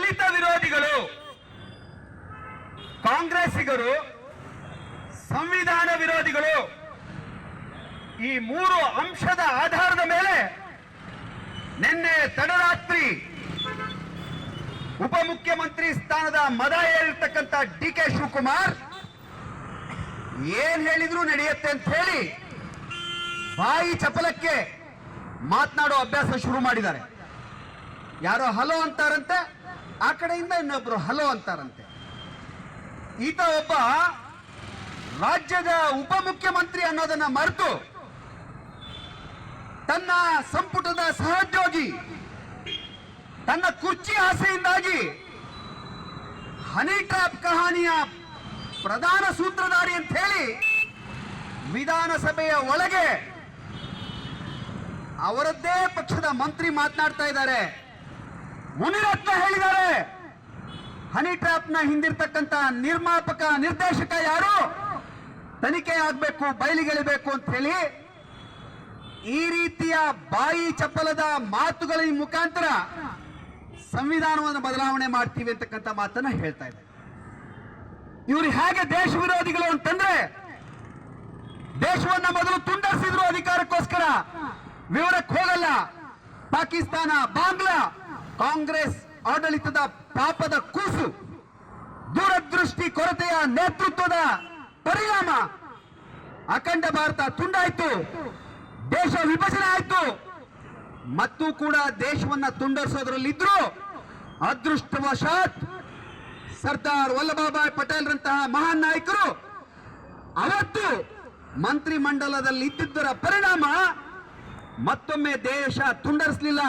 ದಲಿತ ವಿರೋಧಿಗಳು, ಕಾಂಗ್ರೆಸ್ಸಿಗರು, ಸಂವಿಧಾನ ವಿರೋಧಿಗಳು, ಈ ಮೂರು ಅಂಶದ ಆಧಾರದ ಮೇಲೆ ನಿನ್ನೆ ತಡರಾತ್ರಿ ಉಪಮುಖ್ಯಮಂತ್ರಿ ಸ್ಥಾನದ ಮದ ಹೇಳಿರ್ತಕ್ಕಂಥ ಡಿ ಕೆ ಶಿವಕುಮಾರ್ ಏನ್ ಹೇಳಿದ್ರು ನಡೆಯುತ್ತೆ ಅಂತ ಹೇಳಿ ಬಾಯಿ ಚಪಲಕ್ಕೆ ಮಾತನಾಡೋ ಅಭ್ಯಾಸ ಶುರು ಮಾಡಿದ್ದಾರೆ. ಯಾರೋ ಹಲೋ ಅಂತಾರಂತೆ? ಆ ಕಡೆಯಿಂದ ಇನ್ನೊಬ್ರು ಹಲೋ ಅಂತಾರಂತೆ. ಈತ ಒಬ್ಬ ರಾಜ್ಯದ ಉಪಮುಖ್ಯಮಂತ್ರಿ ಅನ್ನೋದನ್ನ ಮರೆತು ತನ್ನ ಸಂಪುಟದ ಸಹೋದ್ಯೋಗಿ, ತನ್ನ ಕುರ್ಚಿ ಆಸೆಯಿಂದಾಗಿ ಹನಿ ಟ್ರಾಪ್ ಕಹಾನಿಯ ಪ್ರಧಾನ ಸೂತ್ರಧಾರಿ ಅಂತ ಹೇಳಿ ವಿಧಾನಸಭೆಯ ಒಳಗೆ ಅವರದ್ದೇ ಪಕ್ಷದ ಮಂತ್ರಿ ಮಾತನಾಡ್ತಾ ಇದ್ದಾರೆ. ಮುನಿರತ್ನ ಹೇಳಿದ್ದಾರೆ. ಹನಿ ಟ್ರಾಪ್ನ ಹಿಂದಿರ್ತಕ್ಕಂತ ನಿರ್ಮಾಪಕ, ನಿರ್ದೇಶಕ ಯಾರು? ತನಿಖೆ ಆಗ್ಬೇಕು ಬಯಲಿಗೆಳಿಬೇಕು ಅಂತ ಹೇಳಿ ಈ ರೀತಿಯ ಬಾಯಿ ಚಪ್ಪಲದ ಮಾತುಗಳ ಮುಖಾಂತರ ಸಂವಿಧಾನವನ್ನು ಬದಲಾವಣೆ ಮಾಡ್ತೀವಿ ಅಂತಕ್ಕಂಥ ಮಾತನ್ನ ಹೇಳ್ತಾ ಇದೆ ಇವರು ಹೇಗೆ ದೇಶ ವಿರೋಧಿಗಳು ಅಂತಂದ್ರೆ ದೇಶವನ್ನ ಮೊದಲು ತುಂಡರಿಸಿದ್ರು ಅಧಿಕಾರಕ್ಕೋಸ್ಕರ. ವಿವರಕ್ಕೆ ಹೋಗಲ್ಲ. ಪಾಕಿಸ್ತಾನ, ಬಾಂಗ್ಲಾ ಕಾಂಗ್ರೆಸ್ ಆಡಳಿತದ ಪಾಪದ ಕೂಸು. ದೂರದೃಷ್ಟಿ ಕೊರತೆಯ ನೇತೃತ್ವದ ಪರಿಣಾಮ. ಅಖಂಡ ಭಾರತ ತುಂಡಾಯಿತು. ದೇಶ ವಿಭಜನೆ ಆಯಿತು. ಮತ್ತು ಕೂಡ ದೇಶವನ್ನ ತುಂಡರಿಸೋದ್ರಲ್ಲಿದ್ರು ಅದೃಷ್ಟವಶಾತ್ ಸರ್ದಾರ್ ವಲ್ಲಭಭಾಯ್ ಪಟೇಲ್ರಂತಹ ಮಹಾನ್ ನಾಯಕರು ಅವತ್ತು ಮಂತ್ರಿಮಂಡಲದಲ್ಲಿ ಇದ್ದಿದ್ದರ ಪರಿಣಾಮ ಮತ್ತೊಮ್ಮೆ ದೇಶ ತುಂಡರಿಸಲಿಲ್ಲ.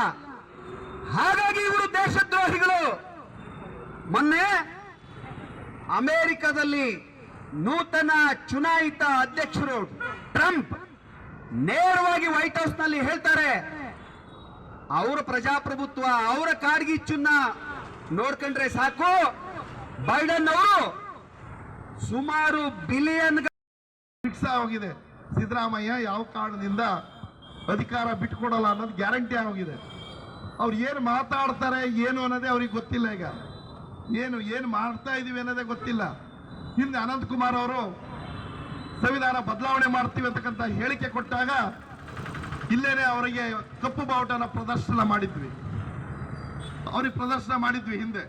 ಹಾಗಾಗಿ ಇವರು ದೇಶದ್ರೋಹಿಗಳು. ಮೊನ್ನೆ ಅಮೆರಿಕದಲ್ಲಿ ನೂತನ ಚುನಾಯಿತ ಅಧ್ಯಕ್ಷರು ಟ್ರಂಪ್ ನೇರವಾಗಿ ವೈಟ್ ಹೌಸ್ನಲ್ಲಿ ಹೇಳ್ತಾರೆ, ಅವರ ಪ್ರಜಾಪ್ರಭುತ್ವ, ಅವರ ಕಾಡ್ಗಿಚ್ಚನ್ನ ನೋಡ್ಕೊಂಡ್ರೆ ಸಾಕು. ಬೈಡನ್ ಅವರು ಸುಮಾರು ಬಿಲಿಯನ್ ಆಗಿದೆ ಸಿದ್ದರಾಮಯ್ಯ ಯಾವ ಕಾರಣದಿಂದ ಅಧಿಕಾರ ಬಿಟ್ಕೊಡಲ್ಲ ಅನ್ನೋದು ಗ್ಯಾರಂಟಿ ಆಗೋಗಿದೆ. ಅವ್ರು ಏನು ಮಾತಾಡ್ತಾರೆ, ಏನು ಅನ್ನೋದೇ ಅವ್ರಿಗೆ ಗೊತ್ತಿಲ್ಲ ಈಗ. ಏನು ಏನು ಮಾಡ್ತಾ ಇದ್ದೀವಿ ಅನ್ನೋದೇ ಗೊತ್ತಿಲ್ಲ. ಹಿಂದೆ ಅನಂತ್ ಕುಮಾರ್ ಅವರು ಸಂವಿಧಾನ ಬದಲಾವಣೆ ಮಾಡ್ತೀವಿ ಅಂತಕ್ಕಂಥ ಹೇಳಿಕೆ ಕೊಟ್ಟಾಗ ಇಲ್ಲೇನೆ ಅವರಿಗೆ ಕಪ್ಪು ಬಾವುಟನ ಪ್ರದರ್ಶನ ಮಾಡಿದ್ವಿ. ಅವ್ರಿಗೆ ಪ್ರದರ್ಶನ ಮಾಡಿದ್ವಿ ಹಿಂದೆ.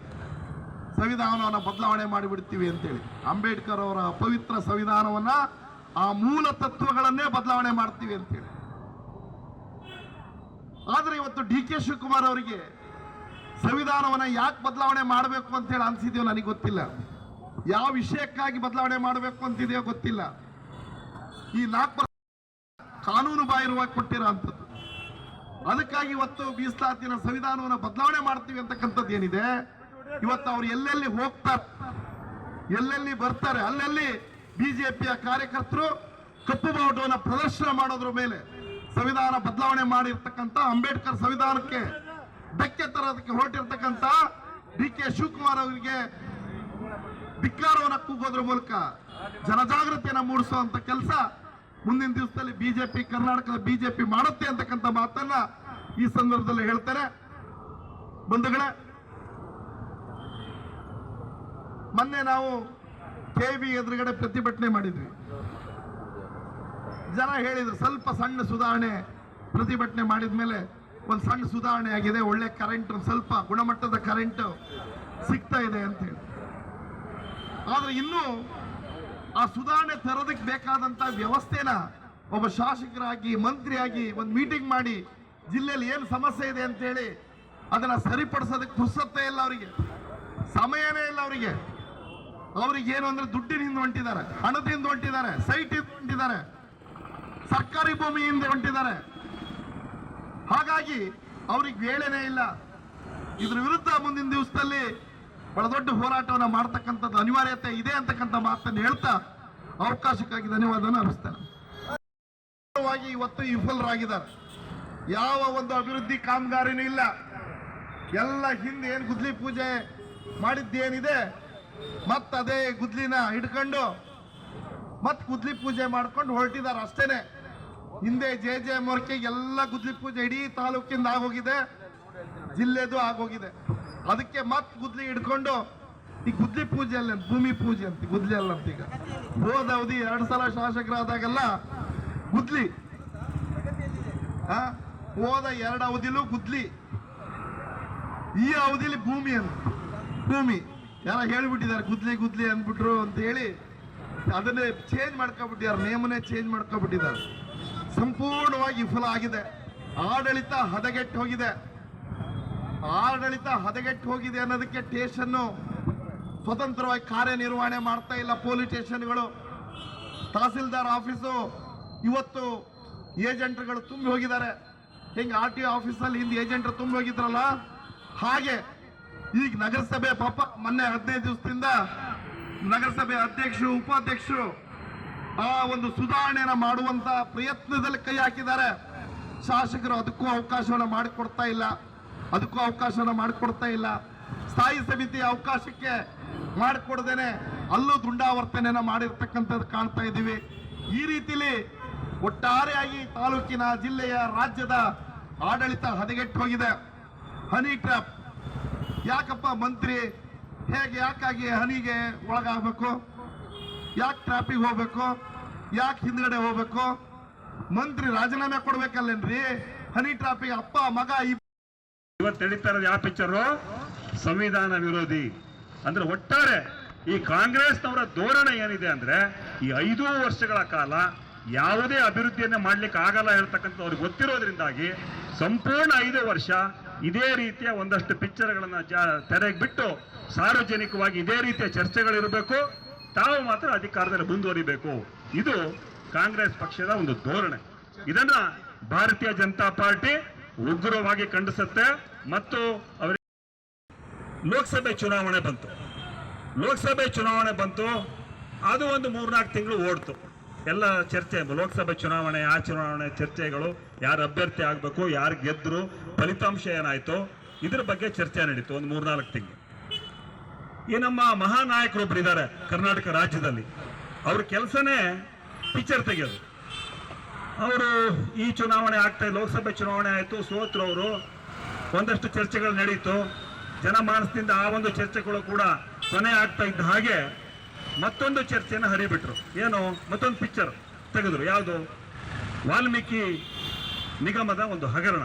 ಸಂವಿಧಾನವನ್ನು ಬದಲಾವಣೆ ಮಾಡಿಬಿಡ್ತೀವಿ ಅಂತೇಳಿ. ಅಂಬೇಡ್ಕರ್ ಅವರ ಪವಿತ್ರ ಸಂವಿಧಾನವನ್ನ ಆ ಮೂಲ ತತ್ವಗಳನ್ನೇ ಬದಲಾವಣೆ ಮಾಡ್ತೀವಿ ಅಂತೇಳಿ. ಆದ್ರೆ ಇವತ್ತು ಡಿ ಕೆ ಶಿವಕುಮಾರ್ ಅವರಿಗೆ ಸಂವಿಧಾನವನ್ನು ಯಾಕೆ ಬದಲಾವಣೆ ಮಾಡಬೇಕು ಅಂತ ಹೇಳಿ ಅನಿಸಿದೆಯೋ ನನಗೆ ಗೊತ್ತಿಲ್ಲ. ಯಾವ ವಿಷಯಕ್ಕಾಗಿ ಬದಲಾವಣೆ ಮಾಡಬೇಕು ಅಂತಿದೆಯೋ ಗೊತ್ತಿಲ್ಲ. ಈ ನಾಲ್ಕು ಕಾನೂನು ಬಾಹಿರವಾಗಿ ಕೊಟ್ಟಿರೋ ಅಂಥದ್ದು. ಅದಕ್ಕಾಗಿ ಇವತ್ತು ಮೀಸಲಾತಿನ ಸಂವಿಧಾನವನ್ನು ಬದಲಾವಣೆ ಮಾಡ್ತೀವಿ ಅಂತಕ್ಕಂಥದ್ದು ಏನಿದೆ? ಇವತ್ತು ಅವ್ರು ಎಲ್ಲೆಲ್ಲಿ ಹೋಗ್ತಾರೆ ಎಲ್ಲೆಲ್ಲಿ ಬರ್ತಾರೆ? ಅಲ್ಲೆಲ್ಲಿ ಬಿಜೆಪಿಯ ಕಾರ್ಯಕರ್ತರು ಕಪ್ಪು ಬಾವುಟವನ್ನು ಪ್ರದರ್ಶನ ಮಾಡೋದ್ರ ಮೇಲೆ ಸಂವಿಧಾನ ಬದಲಾವಣೆ ಮಾಡಿರ್ತಕ್ಕಂಥ ಅಂಬೇಡ್ಕರ್ ಸಂವಿಧಾನಕ್ಕೆ ಧಕ್ಕೆ ತರೋದಕ್ಕೆ ಹೊರಟಿರ್ತಕ್ಕಂಥ ಡಿ ಕೆ ಶಿವಕುಮಾರ್ ಅವರಿಗೆ ಧಿಕ್ಕಾರವನ್ನು ಕೂಗೋದ್ರ ಮೂಲಕ ಜನಜಾಗೃತಿಯನ್ನು ಮೂಡಿಸುವಂತ ಕೆಲಸ ಮುಂದಿನ ದಿವಸದಲ್ಲಿ ಬಿಜೆಪಿ, ಕರ್ನಾಟಕದ ಬಿಜೆಪಿ ಮಾಡುತ್ತೆ ಅಂತಕ್ಕಂಥ ಮಾತನ್ನ ಈ ಸಂದರ್ಭದಲ್ಲಿ ಹೇಳ್ತಾರೆ ಬಂಧುಗಳೇ, ಮೊನ್ನೆ ನಾವು ಕೆ ಬಿ ಎದುರುಗಡೆ ಪ್ರತಿಭಟನೆ ಮಾಡಿದ್ವಿ. ಜನ ಹೇಳಿದ್ರು ಸ್ವಲ್ಪ ಸಣ್ಣ ಸುಧಾರಣೆ ಪ್ರತಿಭಟನೆ ಮಾಡಿದ ಮೇಲೆ ಒಂದು ಸಣ್ಣ ಸುಧಾರಣೆ ಆಗಿದೆ, ಒಳ್ಳೆ ಕರೆಂಟ್ ಸ್ವಲ್ಪ ಗುಣಮಟ್ಟದ ಕರೆಂಟ್ ಸಿಗ್ತಾ ಇದೆ ಅಂತ ಹೇಳಿ. ಆದ್ರೆ ಇನ್ನೂ ಆ ಸುಧಾರಣೆ ತರೋದಕ್ಕೆ ಬೇಕಾದಂತ ವ್ಯವಸ್ಥೆನ ಒಬ್ಬ ಶಾಸಕರಾಗಿ, ಮಂತ್ರಿಯಾಗಿ ಒಂದು ಮೀಟಿಂಗ್ ಮಾಡಿ ಜಿಲ್ಲೆಯಲ್ಲಿ ಏನು ಸಮಸ್ಯೆ ಇದೆ ಅಂತ ಹೇಳಿ ಅದನ್ನ ಸರಿಪಡಿಸೋದಕ್ಕೆ ಪುರ್ಸತ್ತೇ ಇಲ್ಲ ಅವರಿಗೆ. ಸಮಯನೇ ಇಲ್ಲ ಅವರಿಗೆ. ಅವ್ರಿಗೆ ಏನು ಅಂದ್ರೆ ದುಡ್ಡಿನಿಂದ ಹೊಂಟಿದ್ದಾರೆ, ಹಣದಿಂದ ಹೊಂಟಿದ್ದಾರೆ ಸೈಟ್ ಹೊಂಟಿದ್ದಾರೆ. ಸರ್ಕಾರಿ ಭೂಮಿಯಿಂದ ಹೊಂಟಿದ್ದಾರೆ. ಹಾಗಾಗಿ ಅವ್ರಿಗೆ ವೇಳೆನೇ ಇಲ್ಲ. ಇದ್ರ ವಿರುದ್ಧ ಮುಂದಿನ ದಿವಸದಲ್ಲಿ ಬಹಳ ದೊಡ್ಡ ಹೋರಾಟವನ್ನು ಮಾಡ್ತಕ್ಕಂಥದ್ದು ಅನಿವಾರ್ಯತೆ ಇದೆ ಅಂತಕ್ಕಂಥ ಮಾತನ್ನು ಹೇಳ್ತಾ ಅವಕಾಶಕ್ಕಾಗಿ ಧನ್ಯವಾದನ ಅರ್ಪಿಸ್ತಾರೆ ಇವತ್ತು ವಿಫಲರಾಗಿದ್ದಾರೆ. ಯಾವ ಒಂದು ಅಭಿವೃದ್ಧಿ ಕಾಮಗಾರಿನೂ ಇಲ್ಲ. ಎಲ್ಲ ಹಿಂದೆ ಏನು ಗುದ್ಲಿ ಪೂಜೆ ಮಾಡಿದ್ದೇನಿದೆ, ಮತ್ತದೇ ಗುದ್ಲಿನ ಹಿಡ್ಕೊಂಡು, ಮತ್ತೆ ಗುದ್ಲಿ ಪೂಜೆ ಮಾಡ್ಕೊಂಡು ಹೊರಟಿದ್ದಾರೆ ಅಷ್ಟೇನೆ. ಹಿಂದೆ ಜೆ ಜೆ ಮೊರಕೆ ಎಲ್ಲ ಗುದ್ಲಿ ಪೂಜೆ ಇಡೀ ತಾಲೂಕಿಂದ ಆಗೋಗಿದೆ, ಜಿಲ್ಲೆದು ಆಗೋಗಿದೆ. ಅದಕ್ಕೆ ಮತ್ ಗುದ್ಲಿ ಹಿಡ್ಕೊಂಡು ಈ ಗುದ್ಲಿ ಪೂಜೆ ಅಲ್ಲ ಭೂಮಿ ಪೂಜೆ ಅಂತ, ಗುದ್ಲಿ ಅಲ್ಲ ಅಂತ ಈಗ. ಹೋದ ಅವಧಿ ಎರಡು ಸಲ ಶಾಸಕರಾದಾಗೆಲ್ಲ ಗುದ್ಲಿ. ಹೋದ ಎರಡು ಅವಧಿಲೂ ಗುದ್ಲಿ. ಈ ಅವಧಿಲಿ ಭೂಮಿ ಅಂತ, ಭೂಮಿ. ಯಾರ ಹೇಳ್ಬಿಟ್ಟಿದ್ದಾರೆ, ಗುದ್ಲಿ ಗುದ್ಲಿ ಅಂದ್ಬಿಟ್ರು ಅಂತ ಹೇಳಿ ಅದನ್ನೇ ಚೇಂಜ್ ಮಾಡ್ಕೊಬಿಟ್ಟಿದ್ದಾರೆ ನೇಮನೇ ಚೇಂಜ್ ಮಾಡ್ಕೊಬಿಟ್ಟಿದ್ದಾರೆ. ಸಂಪೂರ್ಣವಾಗಿ ವಿಫಲ ಆಗಿದೆ ಆಡಳಿತ ಹದಗೆಟ್ಟು ಹೋಗಿದೆ. ಆಡಳಿತ ಹದಗೆಟ್ಟು ಹೋಗಿದೆ ಅನ್ನೋದಕ್ಕೆ ಸ್ಟೇಷನ್ನು ಸ್ವತಂತ್ರವಾಗಿ ಕಾರ್ಯನಿರ್ವಹಣೆ ಮಾಡ್ತಾ ಇಲ್ಲ ಪೊಲೀಸ್ ಸ್ಟೇಷನ್ಗಳು. ತಹಸೀಲ್ದಾರ್ ಆಫೀಸು ಇವತ್ತು ಏಜೆಂಟ್ಗಳು ತುಂಬಿ ಹೋಗಿದ್ದಾರೆ. ಹೆಂಗೆ ಆರ್ ಟಿ ಆಫೀಸಲ್ಲಿ ಹಿಂದೆ ಏಜೆಂಟ್ರು ತುಂಬಿ ಹೋಗಿದ್ರಲ್ಲ? ಹಾಗೆ ಈಗ ನಗರಸಭೆ ಪಾಪ ಮೊನ್ನೆ ಹದಿನೈದು ದಿವಸದಿಂದ ನಗರಸಭೆ ಅಧ್ಯಕ್ಷರು, ಉಪಾಧ್ಯಕ್ಷರು ಆ ಒಂದು ಸುಧಾರಣೆಯನ್ನು ಮಾಡುವಂತ ಪ್ರಯತ್ನದಲ್ಲಿ ಕೈ ಹಾಕಿದ್ದಾರೆ. ಶಾಸಕರು ಅದಕ್ಕೂ ಅವಕಾಶವನ್ನು ಮಾಡಿಕೊಡ್ತಾ ಇಲ್ಲ. ಅದಕ್ಕೂ ಅವಕಾಶವನ್ನು ಮಾಡಿಕೊಡ್ತಾ ಇಲ್ಲ. ಸ್ಥಾಯಿ ಸಮಿತಿ ಅವಕಾಶಕ್ಕೆ ಮಾಡಿಕೊಡ್ದೇನೆ ಅಲ್ಲೂ ದುಂಡಾವರ್ತನೆಯನ್ನು ಮಾಡಿರ್ತಕ್ಕಂಥದ್ದು ಕಾಣ್ತಾ ಇದ್ದೀವಿ. ಈ ರೀತಿಲಿ ಒಟ್ಟಾರೆಯಾಗಿ ತಾಲೂಕಿನ ಜಿಲ್ಲೆಯ ರಾಜ್ಯದ ಆಡಳಿತ ಹದಗೆಟ್ಟು ಹೋಗಿದೆ. Honey trap. ಯಾಕಪ್ಪ ಮಂತ್ರಿ ಹೇಗೆ ಯಾಕಾಗಿ ಹನಿಗೆ ಒಳಗಾಗಬೇಕು? ಯಾಕೆ ಟ್ರಾಫಿಕ್ ಹೋಗ್ಬೇಕು? ಯಾಕೆ ಹಿಂದ್ಗಡೆ ಹೋಗ್ಬೇಕು? ಮಂತ್ರಿ ರಾಜೀನಾಮೆ ಕೊಡ್ಬೇಕಲ್ಲೇನ್ರಿ? ಹನಿ ಟ್ರಾಫಿಕ್ ಅಪ್ಪ, ಮಗ ಇವತ್ತು ನಡೀತಾ ಇರೋದು ಯಾವ ಪಿಕ್ಚರು ಸಂವಿಧಾನ ವಿರೋಧಿ. ಅಂದ್ರೆ ಒಟ್ಟಾರೆ ಈ ಕಾಂಗ್ರೆಸ್ನವರ ಧೋರಣೆ ಏನಿದೆ ಅಂದ್ರೆ ಈ ಐದು ವರ್ಷಗಳ ಕಾಲ ಯಾವುದೇ ಅಭಿವೃದ್ಧಿಯನ್ನು ಮಾಡ್ಲಿಕ್ಕೆ ಆಗಲ್ಲ ಹೇಳ್ತಕ್ಕಂಥ ಅವ್ರಿಗೆ ಗೊತ್ತಿರೋದ್ರಿಂದಾಗಿ ಸಂಪೂರ್ಣ ಐದು ವರ್ಷ ಇದೇ ರೀತಿಯ ಒಂದಷ್ಟು ಪಿಕ್ಚರ್ಗಳನ್ನ ತೆರೆಗೆ ಬಿಟ್ಟು ಸಾರ್ವಜನಿಕವಾಗಿ ಇದೇ ರೀತಿಯ ಚರ್ಚೆಗಳಿರಬೇಕು. ತಾವು ಮಾತ್ರ ಅಧಿಕಾರದಲ್ಲಿ ಮುಂದುವರಿಬೇಕು. ಇದು ಕಾಂಗ್ರೆಸ್ ಪಕ್ಷದ ಒಂದು ಧೋರಣೆ. ಇದನ್ನ ಭಾರತೀಯ ಜನತಾ ಪಾರ್ಟಿ ಉಗ್ರವಾಗಿ ಖಂಡಿಸುತ್ತೆ ಮತ್ತು ಅವರ ಲೋಕಸಭೆ ಚುನಾವಣೆ ಬಂತು. ಲೋಕಸಭೆ ಚುನಾವಣೆ ಬಂತು. ಅದು ಒಂದು ಮೂರ್ನಾಲ್ಕು ತಿಂಗಳು ಓಡ್ತು. ಎಲ್ಲ ಚರ್ಚೆ, ಲೋಕಸಭೆ ಚುನಾವಣೆ, ಆ ಚುನಾವಣೆ ಚರ್ಚೆಗಳು ಯಾರು ಅಭ್ಯರ್ಥಿ ಆಗಬೇಕು, ಯಾರು ಗೆದ್ದರು ಫಲಿತಾಂಶ ಏನಾಯಿತು? ಇದ್ರ ಬಗ್ಗೆ ಚರ್ಚೆ ನಡೀತು ಒಂದು ಮೂರ್ನಾಲ್ಕು ತಿಂಗಳು. ಈ ನಮ್ಮ ಮಹಾನಾಯಕರೊಬ್ರು ಇದ್ದಾರೆ ಕರ್ನಾಟಕ ರಾಜ್ಯದಲ್ಲಿ. ಅವ್ರ ಕೆಲಸನೇ ಪಿಕ್ಚರ್ ತೆಗೆಯೋದು. ಅವರು ಈ ಚುನಾವಣೆ ಆಗ್ತಾ ಲೋಕಸಭೆ ಚುನಾವಣೆ ಆಯಿತು, ಸೋತರು ಅವರು. ಒಂದಷ್ಟು ಚರ್ಚೆಗಳು ನಡೀತು. ಜನಮಾನಸದಿಂದ ಆ ಒಂದು ಚರ್ಚೆಗಳು ಕೂಡ ಕೊನೆ ಆಗ್ತಾ ಇದ್ದ ಹಾಗೆ ಮತ್ತೊಂದು ಚರ್ಚೆಯನ್ನು ಹರಿಬಿಟ್ರು. ಏನು? ಮತ್ತೊಂದು ಪಿಕ್ಚರ್ ತೆಗೆದ್ರು. ಯಾವುದು? ವಾಲ್ಮೀಕಿ ನಿಗಮದ ಒಂದು ಹಗರಣ.